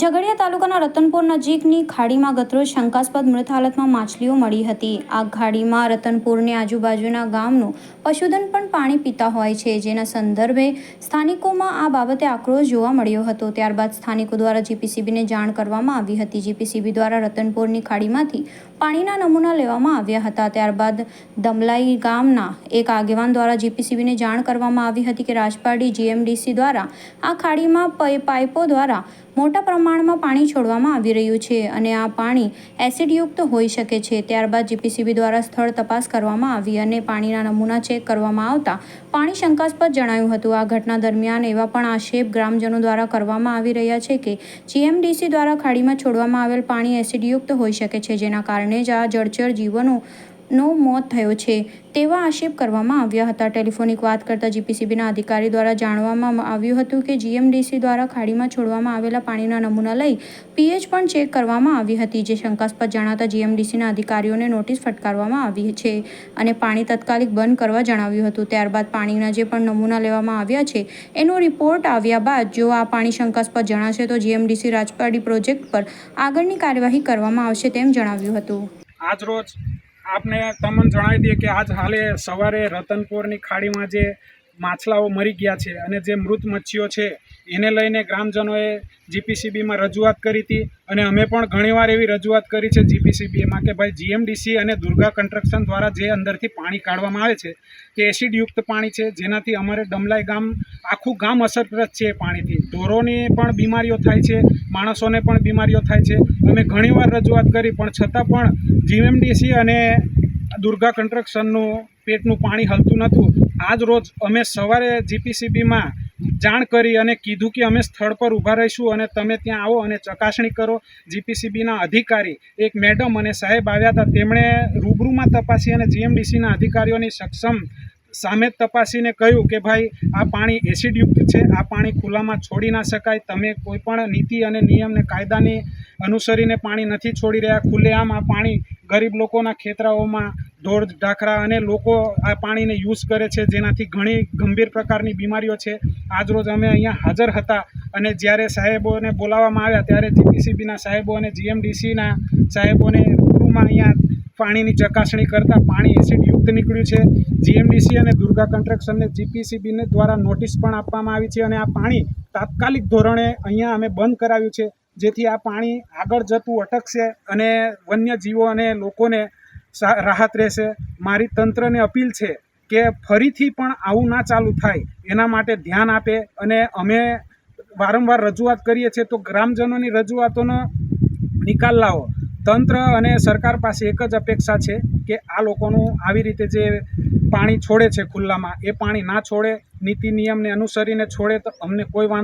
ઝઘડિયા તાલુકાના રતનપુર નજીકની ખાડીમાં ગતરોજ શંકાસ્પદ મૃત હાલતમાં માછલીઓ મળી હતી. આ ખાડીમાં રતનપુરની આજુબાજુના ગામનું પશુધન પણ પાણી પીતા હોય છે. જેના સંદર્ભે સ્થાનિકોમાં આ બાબતે આક્રોશ જોવા મળ્યો હતો. ત્યારબાદ સ્થાનિકો દ્વારા જીપીસીબીને જાણ કરવામાં આવી હતી. જીપીસીબી દ્વારા રતનપુરની ખાડીમાંથી પાણીના નમૂના લેવામાં આવ્યા હતા. ત્યારબાદ દમલાઈ ગામના એક આગેવાન દ્વારા જીપીસીબીને જાણ કરવામાં આવી હતી કે રાજપાડી જીએમડીસી દ્વારા આ ખાડીમાં પાઇપો દ્વારા મોટા પ્રમાણમાં પાણી છોડવામાં આવી રહ્યું છે અને આ પાણી એસિડયુક્ત હોઈ શકે છે. ત્યારબાદ જીપીસીબી દ્વારા સ્થળ તપાસ કરવામાં આવી અને પાણીના નમૂના ચેક કરવામાં આવતા પાણી શંકાસ્પદ જણાયું હતું. આ ઘટના દરમિયાન એવા પણ આક્ષેપ ગ્રામજનો દ્વારા કરવામાં આવી રહ્યા છે કે જીએમડીસી દ્વારા ખાડીમાં છોડવામાં આવેલ પાણી એસિડયુક્ત હોઈ શકે છે, જેના કારણે જ આ જળચર જીવનો નો મોત થયો છે. તેવા આક્ષેપ કરવામાં આવ્યા હતા. ટેલિફોનિક વાત કરતા જીપીસીબીના અધિકારી દ્વારા જાણવામાં આવ્યું હતું કે જીએમડીસી દ્વારા ખાડીમાં છોડવામાં આવેલા પાણીના નમૂના લઈ પીએચ પણ ચેક કરવામાં આવી હતી, જે શંકાસ્પદ જણાતા જીએમડીસીના અધિકારીઓને નોટિસ ફટકારવામાં આવી છે અને પાણી તાત્કાલિક બંધ કરવા જણાવ્યું હતું. ત્યારબાદ પાણીના જે પણ નમૂના લેવામાં આવ્યા છે, એનો રિપોર્ટ આવ્યા બાદ જો આ પાણી શંકાસ્પદ જણાશે તો જીએમડીસી રાજપાડી પ્રોજેક્ટ પર આગળની કાર્યવાહી કરવામાં આવશે તેમ જણાવ્યું હતું. આજ રોજ આપને તમને જણાવી દઈએ કે આજ હાલે સવારે રતનપુરની ખાડીમાં જે માછલાઓ મરી ગયા છે અને જે મૃત મચ્છીઓ છે, એને લઈને ગ્રામજનોએ જીપીસીબીમાં રજૂઆત કરી હતી અને અમે પણ ઘણીવાર એવી રજૂઆત કરી છે જીપીસીબીએમાં કે ભાઈ જીએમડીસી અને દુર્ગા કન્સ્ટ્રક્શન દ્વારા જે અંદરથી પાણી કાઢવામાં આવે છે, તે એસિડયુક્ત પાણી છે, જેનાથી અમારે ડમલાઈ ગામ, આખું ગામ અસરગ્રસ્ત છે એ પાણીથી. ઢોરોની પણ બીમારીઓ થાય છે, માણસોને પણ બીમારીઓ થાય છે. અમે ઘણીવાર રજૂઆત કરી, પણ છતાં પણ જીએમડીસી અને દુર્ગા કન્સ્ટ્રક્શનનું પેટનું પાણી હલતું નહોતું. આજ રોજ અમે સવારે જીપીસીબીમાં જાણ કરી અને કીધું કે અમે સ્થળ પર ઊભા રહીશું અને તમે ત્યાં આવો અને ચકાસણી કરો. જીપીસીબીના અધિકારી, એક મેડમ અને સાહેબ આવ્યા હતા. તેમણે રૂબરૂમાં તપાસી અને જીએમડીસીના અધિકારીઓની સક્ષમ સામે તપાસીને કહ્યું કે ભાઈ, આ પાણી એસિડયુક્ત છે. આ પાણી ખુલ્લામાં છોડી ના શકાય. તમે કોઈ પણ નીતિ અને નિયમને કાયદાની અનુસરીને પાણી નથી છોડી રહ્યા. ખુલ્લેઆમ આ પાણી ગરીબ લોકોના ખેતરાઓમાં ઢોર ઢાખરા અને લોકો આ પાણીને યુઝ કરે છે, જેનાથી ઘણી ગંભીર પ્રકારની બીમારીઓ છે. આજરોજ અમે અહીંયા હાજર હતા અને જ્યારે સાહેબોને બોલાવવામાં આવ્યા, ત્યારે જીપીસીબીના સાહેબો અને જીએમડીસીના સાહેબોને રૂમમાં અહીંયા પાણીની ચકાસણી કરતાં પાણી એસિડયુક્ત નીકળ્યું છે. જીએમડીસી અને દુર્ગા કન્સ્ટ્રક્શનને જીપીસીબીને દ્વારા નોટિસ પણ આપવામાં આવી છે અને આ પાણી તાત્કાલિક ધોરણે અહીંયા અમે બંધ કરાવ્યું છે, જેથી આ પાણી આગળ જતું અટકશે અને વન્ય જીવો અને લોકોને રાહત રહેશે. મારી તંત્રને અપીલ છે કે ફરીથી પણ આવું ના ચાલુ થાય. એના માટે ધ્યાન આપે અને અમે વારંવાર રજૂઆત કરીએ છીએ તો ગ્રામજનોની રજૂઆતોનો નિકાલ લાવો. તંત્ર અને સરકાર પાસે એક જ અપેક્ષા છે કે આ લોકોનું આવી રીતે જે પાણી છોડે છે ખુલ્લામાં, એ પાણી ના છોડે, નીતિ નિયમને અનુસરીને છોડે તો અમને કોઈ વાંધો